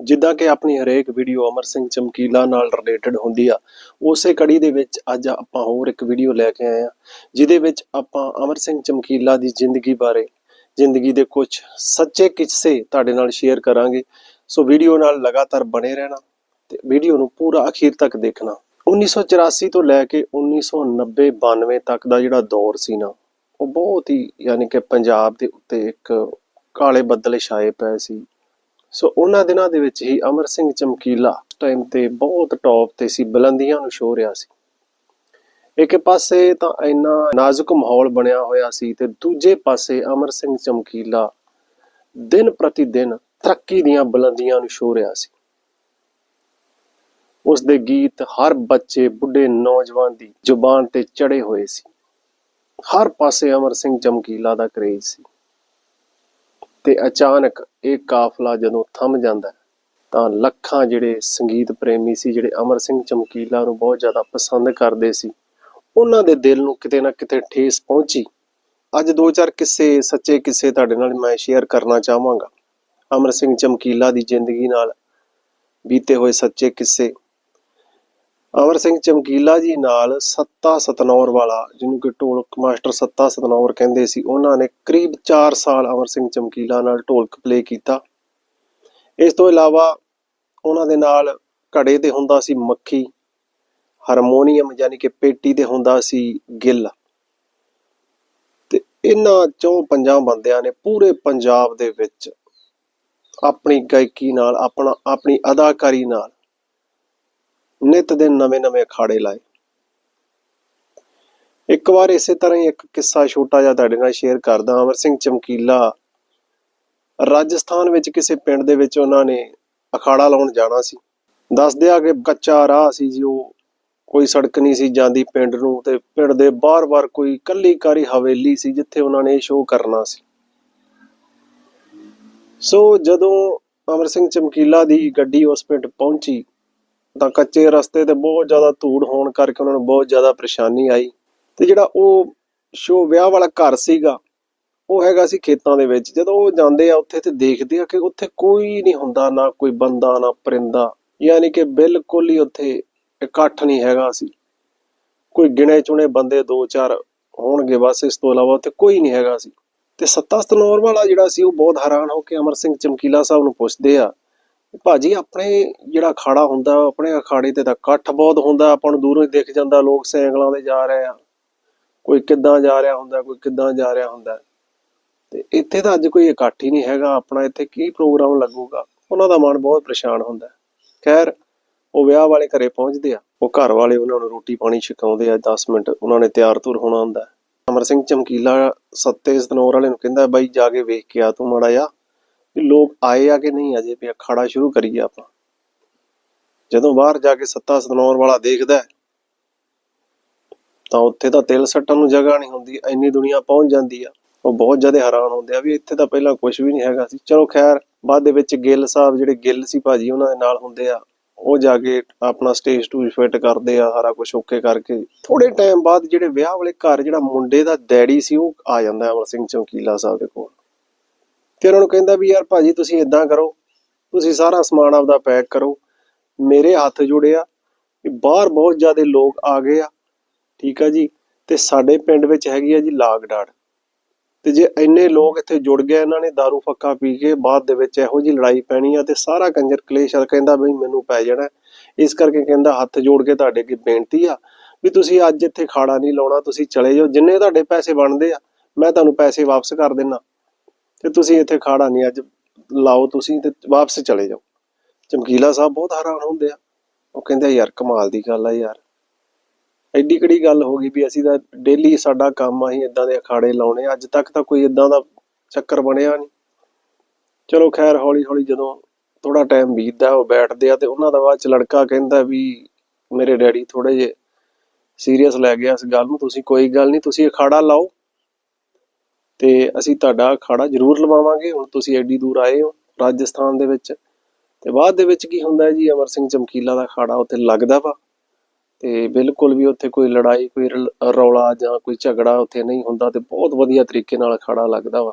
ਜਿੱਦਾਂ ਕਿ ਆਪਣੀ ਹਰੇਕ ਵੀਡੀਓ ਅਮਰ ਸਿੰਘ ਚਮਕੀਲਾ ਨਾਲ ਰਿਲੇਟਡ ਹੁੰਦੀ ਆ, ਉਸੇ ਕੜੀ ਦੇ ਵਿੱਚ ਅੱਜ ਆਪਾਂ ਹੋਰ ਇੱਕ ਵੀਡੀਓ ਲੈ ਕੇ ਆਏ ਆ, ਜਿਹਦੇ ਵਿੱਚ ਆਪਾਂ ਅਮਰ ਸਿੰਘ ਚਮਕੀਲਾ ਦੀ ਜ਼ਿੰਦਗੀ ਬਾਰੇ, ਜ਼ਿੰਦਗੀ ਦੇ ਕੁਝ ਸੱਚੇ ਕਿੱਸੇ ਤੁਹਾਡੇ ਨਾਲ ਸ਼ੇਅਰ ਕਰਾਂਗੇ। ਸੋ ਵੀਡੀਓ ਨਾਲ ਲਗਾਤਾਰ ਬਣੇ ਰਹਿਣਾ ਤੇ ਵੀਡੀਓ ਨੂੰ ਪੂਰਾ ਅਖੀਰ ਤੱਕ ਦੇਖਣਾ। 1984 ਤੋਂ ਲੈ ਕੇ 1990 92 ਤੱਕ ਦਾ ਜਿਹੜਾ ਦੌਰ ਸੀ ਨਾ, ਉਹ ਬਹੁਤ ਹੀ ਯਾਨੀ ਕਿ ਪੰਜਾਬ ਦੇ ਉੱਤੇ ਇੱਕ ਕਾਲੇ ਬੱਦਲ ਛਾਏ ਪਏ ਸੀ। ਸੋ ਉਹਨਾਂ ਦਿਨਾਂ ਦੇ ਵਿੱਚ ਹੀ ਅਮਰ ਸਿੰਘ ਚਮਕੀਲਾ ਟਾਈਮ ਤੇ ਬਹੁਤ ਟੌਪ ਤੇ ਸੀ, ਬੁਲੰਦੀਆਂ ਨੂੰ ਛੋ ਰਿਹਾ ਸੀ। ਇੱਕ ਪਾਸੇ ਤਾਂ ਇੰਨਾ ਨਾਜ਼ੁਕ ਮਾਹੌਲ ਬਣਿਆ ਹੋਇਆ ਸੀ ਤੇ ਦੂਜੇ ਪਾਸੇ ਅਮਰ ਸਿੰਘ ਚਮਕੀਲਾ ਦਿਨ ਪ੍ਰਤੀ ਦਿਨ ਤਰੱਕੀ ਦੀਆਂ ਬੁਲੰਦੀਆਂ ਨੂੰ ਛੋ ਰਿਹਾ ਸੀ। ਉਸ ਦੇ ਗੀਤ ਹਰ ਬੱਚੇ, ਬੁੱਢੇ ਨੌਜਵਾਨ ਦੀ ਜ਼ੁਬਾਨ ਤੇ ਚੜੇ ਹੋਏ ਸੀ। ਹਰ ਪਾਸੇ ਅਮਰ ਸਿੰਘ ਚਮਕੀਲਾ ਦਾ ਕਰੇਜ਼ ਸੀ। ਤੇ ਅਚਾਨਕ ਇਹ ਕਾਫਲਾ ਜਦੋਂ ਥੰਮ ਜਾਂਦਾ ਤਾਂ ਲੱਖਾਂ ਜਿਹੜੇ ਸੰਗੀਤ ਪ੍ਰੇਮੀ ਸੀ, ਜਿਹੜੇ ਅਮਰ ਸਿੰਘ ਚਮਕੀਲਾ ਨੂੰ ਬਹੁਤ ਜ਼ਿਆਦਾ ਪਸੰਦ ਕਰਦੇ ਸੀ, ਉਹਨਾਂ ਦੇ ਦਿਲ ਨੂੰ ਕਿਤੇ ਨਾ ਕਿਤੇ ਠੇਸ ਪਹੁੰਚੀ। ਅੱਜ ਦੋ ਚਾਰ ਕਿੱਸੇ ਸੱਚੇ ਕਿੱਸੇ ਤੁਹਾਡੇ ਨਾਲ ਮੈਂ ਸ਼ੇਅਰ ਕਰਨਾ ਚਾਹਾਂਗਾ। ਅਮਰ ਸਿੰਘ ਚਮਕੀਲਾ ਦੀ ਜ਼ਿੰਦਗੀ ਨਾਲ ਬੀਤੇ ਹੋਏ ਸੱਚੇ ਕਿੱਸੇ ਅਮਰ ਸਿੰਘ ਚਮਕੀਲਾ ਜੀ ਨਾਲ ਸੱਤਾ ਸਤਨੌਰ ਵਾਲਾ, ਜਿਹਨੂੰ ਕਿ ਢੋਲਕ ਮਾਸਟਰ ਸੱਤਾ ਸਤਨੌਰ ਕਹਿੰਦੇ ਸੀ, ਉਹਨਾਂ ਨੇ ਕਰੀਬ 4 ਸਾਲ ਅਮਰ ਸਿੰਘ ਚਮਕੀਲਾ ਨਾਲ ਢੋਲਕ ਪਲੇ ਕੀਤਾ। ਇਸ ਤੋਂ ਇਲਾਵਾ ਉਹਨਾਂ ਦੇ ਨਾਲ ਘੜੇ ਤੇ ਹੁੰਦਾ ਸੀ ਮੱਖੀ, ਹਾਰਮੋਨੀਅਮ ਯਾਨੀ ਕਿ ਪੇਟੀ ਤੇ ਹੁੰਦਾ ਸੀ ਗਿੱਲ। ਤੇ ਇਹਨਾਂ ਚੋਂ ਪੰਜਾਂ ਬੰਦਿਆਂ ਨੇ ਪੂਰੇ ਪੰਜਾਬ ਦੇ ਵਿੱਚ ਆਪਣੀ ਗਾਇਕੀ ਨਾਲ, ਆਪਣਾ, ਆਪਣੀ ਅਦਾਕਾਰੀ ਨਾਲ ਨਿਤ ਦੇ ਨਵੇਂ-ਨਵੇਂ ਅਖਾੜੇ ਲਾਏ। ਇੱਕ ਵਾਰ ਇਸੇ ਤਰ੍ਹਾਂ ਹੀ ਇੱਕ ਕਿੱਸਾ ਛੋਟਾ ਜਿਹਾ ਤੁਹਾਡੇ ਨਾਲ ਸ਼ੇਅਰ ਕਰਦਾ ਅਮਰ ਸਿੰਘ ਚਮਕੀਲਾ, ਰਾਜਸਥਾਨ ਵਿੱਚ ਕਿਸੇ ਪਿੰਡ ਦੇ ਵਿੱਚ ਉਹਨਾਂ ਨੇ ਅਖਾੜਾ ਲਾਉਣ ਜਾਣਾ ਸੀ। ਦੱਸਦੇ ਆ ਕਿ ਕੱਚਾ ਰਾਹ ਸੀ ਜੀ, ਉਹ ਕੋਈ ਸੜਕ ਨਹੀਂ ਸੀ ਜਾਂਦੀ ਪਿੰਡ ਨੂੰ ਤੇ ਪਿੰਡ ਦੇ ਬਾਰ-ਬਾਰ ਕੋਈ ਕੱਲੀਕਾਰੀ ਹਵੇਲੀ ਸੀ ਜਿੱਥੇ ਉਹਨਾਂ ਨੇ ਸ਼ੋਅ ਕਰਨਾ ਸੀ। ਸੋ ਜਦੋਂ ਅਮਰ ਸਿੰਘ ਚਮਕੀਲਾ ਦੀ ਗੱਡੀ ਉਸ ਪਿੰਡ ਪਹੁੰਚੀ ਤਾਂ ਕੱਚੇ ਰਸਤੇ ਤੇ ਬਹੁਤ ਜ਼ਿਆਦਾ ਧੂੜ ਹੋਣ ਕਰਕੇ ਉਹਨਾਂ ਨੂੰ ਬਹੁਤ ਜ਼ਿਆਦਾ ਪਰੇਸ਼ਾਨੀ ਆਈ ਤੇ ਜਿਹੜਾ ਉਹ ਸ਼ੋ ਵਿਆਹ ਵਾਲਾ ਘਰ ਸੀਗਾ, ਉਹ ਹੈਗਾ ਸੀ ਖੇਤਾਂ ਦੇ ਵਿੱਚ। ਜਦੋਂ ਉਹ ਜਾਂਦੇ ਆ ਉੱਥੇ ਤੇ ਦੇਖਦੇ ਆ ਕਿ ਉੱਥੇ ਕੋਈ ਨਹੀਂ ਹੁੰਦਾ, ਨਾ ਕੋਈ ਬੰਦਾ, ਨਾ ਪਰਿੰਦਾ। ਯਾਨੀ ਕਿ ਬਿਲਕੁਲ ਹੀ ਉੱਥੇ ਇਕੱਠ ਨਹੀਂ ਹੈਗਾ ਸੀ। ਕੋਈ ਗਿਣੇ ਚੁਣੇ ਬੰਦੇ ਦੋ ਚਾਰ ਹੋਣਗੇ, ਬਸ ਇਸ ਤੋਂ ਇਲਾਵਾ ਉੱਥੇ ਕੋਈ ਨਹੀਂ ਹੈਗਾ ਸੀ। ਤੇ ਸੱਤਾ ਸਤਨੌਰ ਵਾਲਾ ਜਿਹੜਾ ਸੀ, ਉਹ ਬਹੁਤ ਹੈਰਾਨ ਹੋ ਕੇ ਅਮਰ ਸਿੰਘ ਚਮਕੀਲਾ ਸਾਹਿਬ ਨੂੰ ਪੁੱਛਦੇ ਆ ਭਾਜੀ ਆਪਣੇ ਜਿਹੜਾ ਅਖਾੜਾ ਹੁੰਦਾ, ਆਪਣੇ ਅਖਾੜੇ ਤੇ ਤਾਂ ਇਕੱਠ ਬਹੁਤ ਹੁੰਦਾ, ਆਪਾਂ ਨੂੰ ਦੂਰੋਂ ਹੀ ਦਿਖ ਜਾਂਦਾ, ਲੋਕ ਸਾਈਕਲਾਂ ਤੇ ਜਾ ਰਹੇ ਆ। ਕੋਈ ਕਿੱਦਾਂ ਜਾ ਰਿਹਾ ਹੁੰਦਾ, ਕੋਈ ਕਿੱਦਾਂ ਜਾ ਰਿਹਾ ਹੁੰਦਾ। ਤੇ ਇੱਥੇ ਤਾਂ ਅੱਜ ਕੋਈ ਇਕੱਠ ਹੀ ਨਹੀਂ ਹੈਗਾ, ਆਪਣਾ ਇੱਥੇ ਕੀ ਪ੍ਰੋਗਰਾਮ ਲੱਗੂਗਾ? ਉਹਨਾਂ ਦਾ ਮਨ ਬਹੁਤ ਪਰੇਸ਼ਾਨ ਹੁੰਦਾ। ਖੈਰ, ਉਹ ਵਿਆਹ ਵਾਲੇ ਘਰੇ ਪਹੁੰਚਦੇ ਆ। ਉਹ ਘਰ ਵਾਲੇ ਉਹਨਾਂ ਨੂੰ ਰੋਟੀ ਪਾਣੀ ਛਕਾਉਂਦੇ ਆ 10 ਮਿੰਟ ਉਹਨਾਂ ਨੇ ਤਿਆਰ ਤੁਰ ਹੋਣਾ ਹੁੰਦਾ। ਅਮਰ ਸਿੰਘ ਚਮਕੀਲਾ ਸੱਤੇ ਸਤਨੌਰ ਵਾਲੇ ਨੂੰ ਕਹਿੰਦਾ, ਬਾਈ, ਜਾ ਕੇ ਵੇਖ ਕੇ ਆ ਤੂੰ ਮਾੜਾ ਜਾ ਵੀ ਲੋਕ ਆਏ ਆ ਕਿ ਨਹੀਂ ਅਜੇ ਵੀ ਅਖਾੜਾ ਸ਼ੁਰੂ ਕਰੀਏ ਆਪਾਂ। ਜਦੋਂ ਬਾਹਰ ਜਾ ਕੇ ਸੱਤਾ ਸਤਨੌਰ ਵਾਲਾ ਦੇਖਦਾ ਤਾਂ ਉੱਥੇ ਤਾਂ ਤਿਲ ਸੱਟਣ ਨੂੰ ਜਗ੍ਹਾ ਨਹੀਂ ਹੁੰਦੀ, ਇੰਨੀ ਦੁਨੀਆ ਪਹੁੰਚ ਜਾਂਦੀ ਆ। ਉਹ ਬਹੁਤ ਜ਼ਿਆਦਾ ਹੈਰਾਨ ਹੁੰਦੇ ਆ ਵੀ ਇੱਥੇ ਤਾਂ ਪਹਿਲਾਂ ਕੁਝ ਵੀ ਨਹੀਂ ਹੈਗਾ ਸੀ। ਚਲੋ ਖੈਰ, ਬਾਅਦ ਦੇ ਵਿੱਚ ਗਿੱਲ ਸਾਹਿਬ ਜਿਹੜੇ ਗਿੱਲ ਸੀ ਭਾਜੀ, ਉਹਨਾਂ ਦੇ ਨਾਲ ਹੁੰਦੇ ਆ। ਉਹ ਜਾ ਕੇ ਆਪਣਾ ਸਟੇਜ ਟੂਜ ਫਿਟ ਕਰਦੇ ਆ, ਸਾਰਾ ਕੁਝ ਓਕੇ ਕਰਕੇ। ਥੋੜੇ ਟਾਈਮ ਬਾਅਦ ਜਿਹੜੇ ਵਿਆਹ ਵਾਲੇ ਘਰ, ਜਿਹੜਾ ਮੁੰਡੇ ਦਾ ਡੈਡੀ ਸੀ, ਉਹ ਆ ਜਾਂਦਾ ਅਮਰ ਸਿੰਘ ਚੌਕੀਲਾ ਸਾਹਿਬ ਦੇ ਕੋਲ। ਤੇ ਉਹਨਾਂ ਨੂੰ ਕਹਿੰਦਾ ਵੀ ਯਾਰ ਭਾਜੀ ਤੁਸੀਂ ਇਦਾਂ ਕਰੋ, ਤੁਸੀਂ ਸਾਰਾ ਸਮਾਨ ਆਪਦਾ ਪੈਕ ਕਰੋ, ਮੇਰੇ ਹੱਥ ਜੁੜਿਆ ਆ, ਵੀ ਬਾਹਰ ਬਹੁਤ ਜ਼ਿਆਦਾ ਲੋਕ ਆ ਗਏ ਆ, ਠੀਕ ਆ ਜੀ, ਤੇ ਸਾਡੇ ਪਿੰਡ ਵਿੱਚ ਹੈਗੀ ਆ ਜੀ ਲਾਗਡਾੜ। ਤੇ ਜੇ ਇੰਨੇ ਲੋਕ ਇੱਥੇ ਜੁੜ ਗਏ, ਇਹਨਾਂ ਨੇ दारू ਫੱਕਾ ਪੀ ਕੇ ਬਾਅਦ ਦੇ ਵਿੱਚ ਇਹੋ ਜੀ ਲੜਾਈ ਪੈਣੀ ਆ, ਤੇ ਸਾਰਾ ਕੰਜਰ ਕਲੇਸ਼ ਆ ਕਹਿੰਦਾ ਬਈ ਮੈਨੂੰ ਪੈ ਜਾਣਾ। ਇਸ ਕਰਕੇ ਕਹਿੰਦਾ ਹੱਥ ਜੋੜ ਕੇ ਤੁਹਾਡੇ ਅੱਗੇ ਬੇਨਤੀ ਆ, ਵੀ ਤੁਸੀਂ ਅੱਜ ਇੱਥੇ ਖਾੜਾ ਨਹੀਂ ਲਾਉਣਾ, ਤੁਸੀਂ ਚਲੇ ਜਾਓ, ਜਿੰਨੇ ਤੁਹਾਡੇ ਪੈਸੇ ਬਣਦੇ ਆ, ਮੈਂ ਤੁਹਾਨੂੰ ਪੈਸੇ ਵਾਪਸ ਕਰ ਦੇਣਾ ਤੇ ਤੁਸੀਂ ਇੱਥੇ ਖਾੜਾ ਨਹੀਂ, ਅੱਜ ਲਾਓ ਤੁਸੀਂ ਤੇ ਵਾਪਸ ਚਲੇ ਜਾਓ। ਚਮਕੀਲਾ ਸਾਹਿਬ ਬਹੁਤ ਹੈਰਾਨ ਹੁੰਦੇ ਆ। ਉਹ ਕਹਿੰਦੇ ਯਾਰ ਕਮਾਲ ਦੀ ਗੱਲ ਆ ਯਾਰ। ਐਡੀ ਕਿਹੜੀ ਗੱਲ ਹੋ ਗਈ ਵੀ ਅਸੀਂ ਤਾਂ ਡੇਲੀ ਸਾਡਾ ਕੰਮ ਆ ਹੀ ਇਦਾਂ ਦੇ ਅਖਾੜੇ ਲਾਉਣੇ ਅੱਜ ਤੱਕ ਤਾਂ ਕੋਈ ਇਦਾਂ ਦਾ ਚੱਕਰ ਬਣਿਆ ਨਹੀਂ। ਚਲੋ ਖੈਰ ਹੌਲੀ ਹੌਲੀ ਜਦੋਂ ਥੋੜਾ ਟਾਈਮ ਬੀਤਦਾ, ਉਹ ਬੈਠਦੇ ਆ ਤੇ ਉਹਨਾਂ ਦਾ ਬਾਅਦ ਚ ਲੜਕਾ ਕਹਿੰਦਾ ਵੀ ਮੇਰੇ ਡੈਡੀ ਥੋੜੇ ਜੇ ਸੀਰੀਅਸ ਲੈ ਗਿਆ ਇਸ ਗੱਲ ਨੂੰ। ਤੁਸੀਂ ਕੋਈ ਗੱਲ ਨਹੀਂ, ਤੁਸੀਂ ਅਖਾੜਾ ਲਾਓ। ਤੇ ਅਸੀਂ ਤੁਹਾਡਾ ਅਖਾੜਾ ਜ਼ਰੂਰ ਲਵਾਵਾਂਗੇ। ਹੁਣ ਤੁਸੀਂ ਐਡੀ ਦੂਰ ਆਏ ਹੋ ਰਾਜਸਥਾਨ ਦੇ ਵਿੱਚ, ਤੇ ਬਾਅਦ ਦੇ ਵਿੱਚ ਕੀ ਹੁੰਦਾ ਹੈ ਜੀ? ਅਮਰ ਸਿੰਘ ਚਮਕੀਲਾ ਦਾ ਅਖਾੜਾ ਉੱਥੇ ਲੱਗਦਾ ਵਾ ਤੇ ਬਿਲਕੁਲ ਵੀ ਉੱਥੇ ਕੋਈ ਲੜਾਈ, ਕੋਈ ਰੌਲਾ ਜਾਂ ਕੋਈ ਝਗੜਾ ਉੱਥੇ ਨਹੀਂ ਹੁੰਦਾ ਤੇ ਬਹੁਤ ਵਧੀਆ ਤਰੀਕੇ ਨਾਲ ਅਖਾੜਾ ਲੱਗਦਾ ਵਾ।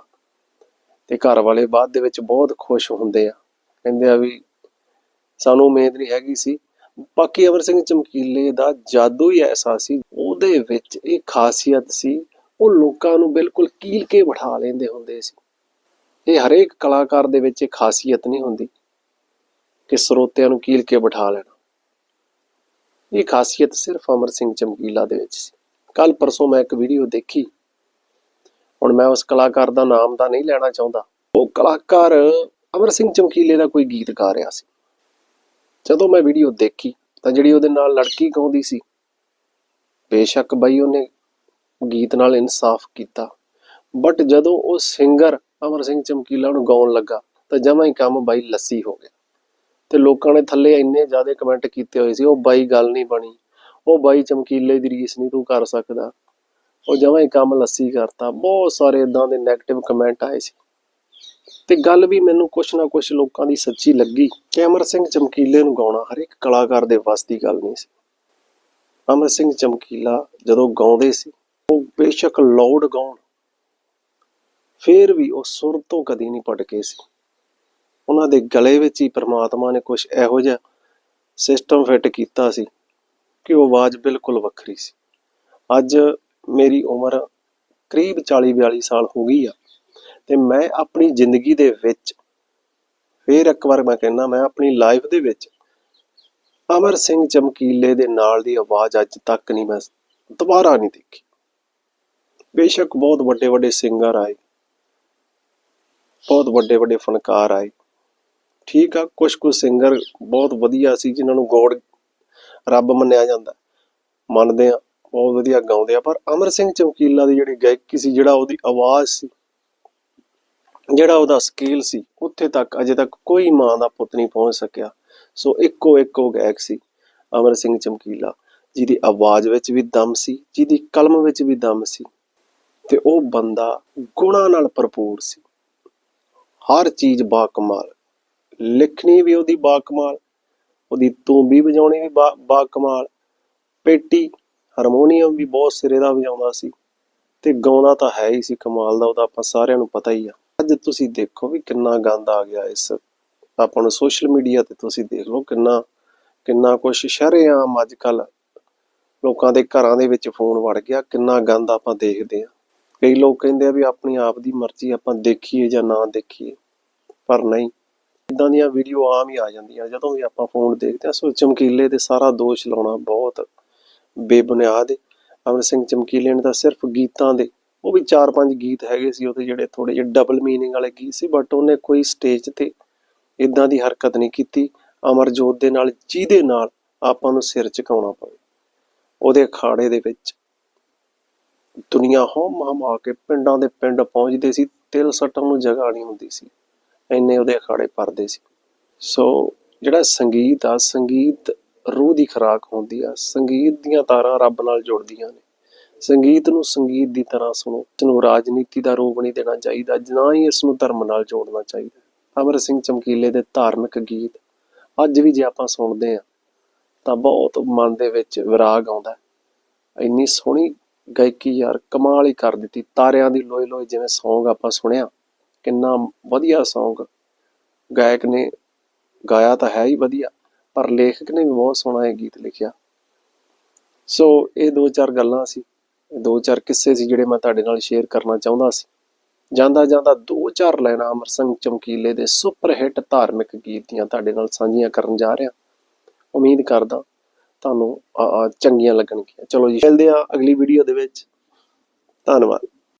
ਤੇ ਘਰ ਵਾਲੇ ਬਾਅਦ ਦੇ ਵਿੱਚ ਬਹੁਤ ਖੁਸ਼ ਹੁੰਦੇ ਆ। ਕਹਿੰਦੇ ਆ ਵੀ ਸਾਨੂੰ ਉਮੀਦ ਨਹੀਂ ਹੈਗੀ ਸੀ। ਬਾਕੀ ਅਮਰ ਸਿੰਘ ਚਮਕੀਲੇ ਦਾ ਜਾਦੂ ਹੀ ਐਸਾ ਸੀ। ਉਹਦੇ ਵਿੱਚ ਇਹ ਖਾਸੀਅਤ ਸੀ ਉਹ ਲੋਕਾਂ ਨੂੰ ਬਿਲਕੁਲ ਕੀਲ ਕੇ ਬਿਠਾ ਲੈਂਦੇ ਹੁੰਦੇ ਸੀ। ਇਹ ਹਰੇਕ ਕਲਾਕਾਰ ਦੇ ਵਿੱਚ ਇਹ ਖਾਸੀਅਤ ਨਹੀਂ ਹੁੰਦੀ ਕਿ ਸਰੋਤਿਆਂ ਨੂੰ ਕੀਲ ਕੇ ਬਿਠਾ ਲੈਣਾ। ਇਹ ਖਾਸੀਅਤ ਸਿਰਫ ਅਮਰ ਸਿੰਘ ਚਮਕੀਲਾ ਦੇ ਵਿੱਚ ਸੀ। ਕੱਲ ਪਰਸੋਂ ਮੈਂ ਇੱਕ ਵੀਡੀਓ ਦੇਖੀ। ਹੁਣ ਮੈਂ ਉਸ ਕਲਾਕਾਰ ਦਾ ਨਾਮ ਤਾਂ ਨਹੀਂ ਲੈਣਾ ਚਾਹੁੰਦਾ। ਉਹ ਕਲਾਕਾਰ ਅਮਰ ਸਿੰਘ ਚਮਕੀਲੇ ਦਾ ਕੋਈ ਗੀਤ ਗਾ ਰਿਹਾ ਸੀ। ਜਦੋਂ ਮੈਂ ਵੀਡੀਓ ਦੇਖੀ ਤਾਂ ਜਿਹੜੀ ਉਹਦੇ ਨਾਲ ਲੜਕੀ ਗਾਉਂਦੀ ਸੀ, ਬੇਸ਼ੱਕ ਬਾਈ ਉਹਨੇ ਗੀਤ ਨਾਲ ਇਨਸਾਫ ਕੀਤਾ। ਬਟ ਜਦੋਂ ਉਹ ਸਿੰਗਰ ਅਮਰ ਸਿੰਘ ਚਮਕੀਲਾ ਨੂੰ ਗਾਉਣ ਲੱਗਾ, ਤਾਂ ਜਮਾ ਹੀ ਕੰਮ ਬਾਈ ਲੱਸੀ ਹੋ ਗਿਆ। ਤੇ ਲੋਕਾਂ ਨੇ ਥੱਲੇ ਇੰਨੇ ਜ਼ਿਆਦਾ ਕਮੈਂਟ ਕੀਤੇ ਹੋਏ ਸੀ, ਉਹ ਬਾਈ ਗੱਲ ਨਹੀਂ ਬਣੀ। ਉਹ ਬਾਈ ਚਮਕੀਲੇ ਦੀ ਰੀਸ ਨਹੀਂ ਤੂੰ ਕਰ ਸਕਦਾ। ਉਹ ਜਮਾ ਹੀ ਕੰਮ ਲੱਸੀ ਕਰਤਾ। ਬਹੁਤ ਸਾਰੇ ਇਦਾਂ ਦੇ 네ਗੇਟਿਵ ਕਮੈਂਟ ਆਏ ਸੀ। ਤੇ ਗੱਲ ਵੀ ਮੈਨੂੰ ਕੁਛ ਨਾ ਕੁਛ ਲੋਕਾਂ ਦੀ ਸੱਚੀ ਲੱਗੀ ਕਿ ਅਮਰ ਸਿੰਘ ਚਮਕੀਲੇ ਨੂੰ ਗਾਉਣਾ ਹਰ ਇੱਕ ਕਲਾਕਾਰ ਦੇ ਵੱਸ ਦੀ ਗੱਲ ਨਹੀਂ ਸੀ। ਅਮਰ ਸਿੰਘ ਚਮਕੀਲਾ ਜਦੋਂ ਗਾਉਂਦੇ ਸੀ ਉਹ ਬੇਸ਼ੱਕ ਲਾਊਡ ਗਾਉਣ। ਫੇਰ ਵੀ ਉਹ ਸੁਰ ਤੋਂ ਕਦੀ ਨਹੀਂ ਭਟਕੇ ਸੀ। ਉਹਨਾਂ ਦੇ ਗਲੇ ਵਿੱਚ ਹੀ ਪ੍ਰਮਾਤਮਾ ਨੇ ਕੁਝ ਇਹੋ ਜਿਹਾ ਸਿਸਟਮ ਫਿੱਟ ਕੀਤਾ ਸੀ ਕਿ ਉਹ ਆਵਾਜ਼ ਬਿਲਕੁਲ ਵੱਖਰੀ ਸੀ। ਅੱਜ ਮੇਰੀ ਉਮਰ ਕਰੀਬ 40 42 ਸਾਲ ਹੋ ਗਈ ਆ ਤੇ ਮੈਂ ਆਪਣੀ ਜ਼ਿੰਦਗੀ ਦੇ ਵਿੱਚ ਫੇਰ ਇੱਕ ਵਾਰ ਮੈਂ ਕਹਿੰਦਾ, ਮੈਂ ਆਪਣੀ ਲਾਈਫ ਦੇ ਵਿੱਚ ਅਮਰ ਸਿੰਘ ਚਮਕੀਲੇ ਦੇ ਨਾਲ ਦੀ ਆਵਾਜ਼ ਅੱਜ ਤੱਕ ਨਹੀਂ ਮੈਂ ਦੁਬਾਰਾ ਨਹੀਂ ਦੇਖੀ। ਬੇਸ਼ੱਕ ਬਹੁਤ ਵੱਡੇ ਵੱਡੇ ਸਿੰਗਰ ਆਏ। ਬਹੁਤ ਵੱਡੇ ਵੱਡੇ ਫਨਕਾਰ ਆਏ। ਠੀਕ ਆ ਕੁਝ ਕੁ ਸਿੰਗਰ ਬਹੁਤ ਵਧੀਆ ਸੀ ਜਿਨ੍ਹਾਂ ਨੂੰ ਗੋਡ ਰੱਬ ਮੰਨਿਆ ਜਾਂਦਾ। ਮੰਨਦੇ ਆ, ਬਹੁਤ ਵਧੀਆ ਗਾਉਂਦੇ ਆ, ਪਰ ਅਮਰ ਸਿੰਘ ਚਮਕੀਲਾ ਦੀ ਜਿਹੜੀ ਗਾਇਕੀ ਸੀ, ਜਿਹੜਾ ਉਹਦੀ ਆਵਾਜ਼ ਸੀ, ਜਿਹੜਾ ਉਹਦਾ ਸਕੇਲ ਸੀ, ਉੱਥੇ ਤੱਕ ਅਜੇ ਤੱਕ ਕੋਈ ਮਾਂ ਦਾ ਪੁੱਤ ਨਹੀਂ ਪਹੁੰਚ ਸਕਿਆ। ਸੋ ਇੱਕੋ ਇੱਕੋ ਗਾਇਕ ਸੀ ਅਮਰ ਸਿੰਘ ਚਮਕੀਲਾ, ਜਿਹਦੀ ਆਵਾਜ਼ ਵਿੱਚ ਵੀ ਦਮ ਸੀ, ਜਿਹਦੀ ਕਲਮ ਵਿੱਚ ਵੀ ਦਮ ਸੀ। ਤੇ ਉਹ ਬੰਦਾ ਗੁਣਾਂ ਨਾਲ ਭਰਪੂਰ ਸੀ। ਹਰ ਚੀਜ਼ ਬਾ ਕਮਾਲ ਲਿਖਣੀ ਵੀ ਉਹਦੀ ਬਾ ਕਮਾਲ ਉਹਦੀ ਤੂੰਬੀ ਵਜਾਉਣੀ ਵੀ ਬਾ ਕਮਾਲ ਪੇਟੀ, ਹਾਰਮੋਨੀਅਮ ਵੀ ਬਹੁਤ ਸਿਰੇ ਦਾ ਵਜਾਉਂਦਾ ਸੀ ਤੇ ਗਾਉਂਦਾ ਤਾਂ ਹੈ ਹੀ ਸੀ, ਕਮਾਲ ਦਾ ਉਹਦਾ ਆਪਾਂ ਸਾਰਿਆਂ ਨੂੰ ਪਤਾ ਹੀ ਆ। ਅੱਜ ਤੁਸੀਂ ਦੇਖੋ ਵੀ ਕਿੰਨਾ ਗੰਦ ਆ ਗਿਆ ਇਸ, ਆਪਾਂ ਨੂੰ ਸੋਸ਼ਲ ਮੀਡੀਆ ਤੇ ਤੁਸੀਂ ਦੇਖ ਲਓ ਕਿੰਨਾ ਕਿੰਨਾ ਕੁਛ ਸ਼ਰੇਆਮ ਅੱਜ ਕੱਲ ਲੋਕਾਂ ਦੇ ਘਰਾਂ ਦੇ ਵਿੱਚ ਫੋਨ ਵੜ ਗਿਆ, ਕਿੰਨਾ ਗੰਦ ਆਪਾਂ ਦੇਖਦੇ ਆ। ਕਈ ਲੋਕ ਕਹਿੰਦੇ ਆ ਵੀ ਆਪਣੀ ਆਪ ਦੀ ਮਰਜ਼ੀ ਆਪਾਂ ਦੇਖੀਏ ਜਾਂ ਨਾ ਦੇਖੀਏ, ਪਰ ਨਹੀਂ। ਇਦਾਂ ਦੀਆਂ ਵੀਡੀਓ ਆਮ ਹੀ ਆ ਜਾਂਦੀਆਂ। ਜਦੋਂ ਵੀ ਆਪਾਂ ਫੋਨ ਦੇਖਦੇ ਆ, ਸੋ ਚਮਕੀਲੇ ਤੇ ਸਾਰਾ ਦੋਸ਼ ਲਾਉਣਾ ਬਹੁਤ ਬੇਬੁਨਿਆਦ ਹੈ ਅਮਰ ਸਿੰਘ ਚਮਕੀਲੇ ਨੇ ਤਾਂ ਸਿਰਫ ਗੀਤਾਂ ਦੇ, ਉਹ ਵੀ 4-5 ਗੀਤ ਹੈਗੇ ਸੀ ਉਹਦੇ ਜਿਹੜੇ ਥੋੜੇ ਜਿਹੇ ਡਬਲ ਮੀਨਿੰਗ ਵਾਲੇ ਗੀਤ ਸੀ ਬਟ ਉਹਨੇ ਕੋਈ ਸਟੇਜ ਤੇ ਇਦਾਂ ਦੀ ਹਰਕਤ ਨਹੀਂ ਕੀਤੀ। ਅਮਰਜੋਤ ਦੇ ਨਾਲ, ਜਿਹਦੇ ਨਾਲ ਆਪਾਂ ਨੂੰ ਸਿਰ ਝੁਕਾਉਣਾ ਪਵੇ, ਉਹਦੇ ਅਖਾੜੇ ਦੇ ਵਿੱਚ। ਦੁਨੀਆ ਹੋਮ ਹਮ ਆ ਕੇ ਪਿੰਡਾਂ ਦੇ ਪਿੰਡ ਪਹੁੰਚਦੇ ਸੀ, ਤਿਲ ਸੱਟਣ ਨੂੰ ਜਗ੍ਹਾ ਨਹੀਂ ਹੁੰਦੀ ਸੀ। ਇੰਨੇ ਉਹਦੇ ਅਖਾੜੇ ਭਰਦੇ ਸੀ। ਸੋ ਜਿਹੜਾ ਸੰਗੀਤ ਆ, ਸੰਗੀਤ ਰੂਹ ਦੀ ਖੁਰਾਕ ਹੁੰਦੀ ਆ, ਸੰਗੀਤ ਦੀਆਂ ਤਾਰਾਂ ਰੱਬ ਨਾਲ ਜੁੜਦੀਆਂ ਨੇ। ਸੰਗੀਤ ਨੂੰ ਸੰਗੀਤ ਦੀ ਤਰ੍ਹਾਂ ਸੁਣੋ। ਇਸ ਨੂੰ ਰਾਜਨੀਤੀ ਦਾ ਰੂਪ ਨਹੀਂ ਦੇਣਾ ਚਾਹੀਦਾ, ਨਾ ਹੀ ਇਸ ਨੂੰ ਧਰਮ ਨਾਲ ਜੋੜਨਾ ਚਾਹੀਦਾ। ਅਮਰ ਸਿੰਘ ਚਮਕੀਲੇ ਦੇ ਧਾਰਮਿਕ ਗੀਤ, ਅੱਜ ਵੀ ਜੇ ਆਪਾਂ ਸੁਣਦੇ ਆ ਤਾਂ ਬਹੁਤ ਮਨ ਦੇ ਵਿੱਚ ਵਿਰਾਗ ਆਉਂਦਾ ਇੰਨੀ ਸੋਹਣੀ ਗਾਇਕੀ ਯਾਰ ਕਮਾਲ ਹੀ ਕਰ ਦਿੱਤੀ। ਤਾਰਿਆਂ ਦੀ ਲੋਏ ਲੋਏ ਜਿਵੇਂ Song ਆਪਾਂ ਸੁਣਿਆ, ਕਿੰਨਾ ਵਧੀਆ Song ਗਾਇਕ ਨੇ ਗਾਇਆ ਤਾਂ ਹੈ ਹੀ ਵਧੀਆ, ਪਰ ਲੇਖਕ ਨੇ ਵੀ ਬਹੁਤ ਸੋਹਣਾ ਇਹ ਗੀਤ ਲਿਖਿਆ। ਸੋ ਇਹ ਦੋ ਚਾਰ ਗੱਲਾਂ ਸੀ। ਦੋ ਚਾਰ ਕਿੱਸੇ ਸੀ ਜਿਹੜੇ ਮੈਂ ਤੁਹਾਡੇ ਨਾਲ ਸ਼ੇਅਰ ਕਰਨਾ ਚਾਹੁੰਦਾ ਸੀ। ਜਾਂਦਾ ਜਾਂਦਾ ਦੋ ਚਾਰ ਲਾਈਨਾਂ ਅਮਰ ਸਿੰਘ ਚਮਕੀਲੇ ਦੇ ਸੁਪਰ ਹਿੱਟ ਧਾਰਮਿਕ ਗੀਤ ਦੀਆਂ ਤੁਹਾਡੇ ਨਾਲ ਸਾਂਝੀਆਂ ਕਰਨ ਜਾ ਰਿਹਾ। ਉਮੀਦ ਕਰਦਾ ਤੁਹਾਨੂੰ ਚੰਗੀਆਂ ਲੱਗਣਗੀਆਂ। ਚਲੋ ਜੀ ਮਿਲਦੇ ਆ ਅਗਲੀ ਵੀਡੀਓ ਦੇ ਵਿੱਚ। ਧੰਨਵਾਦ।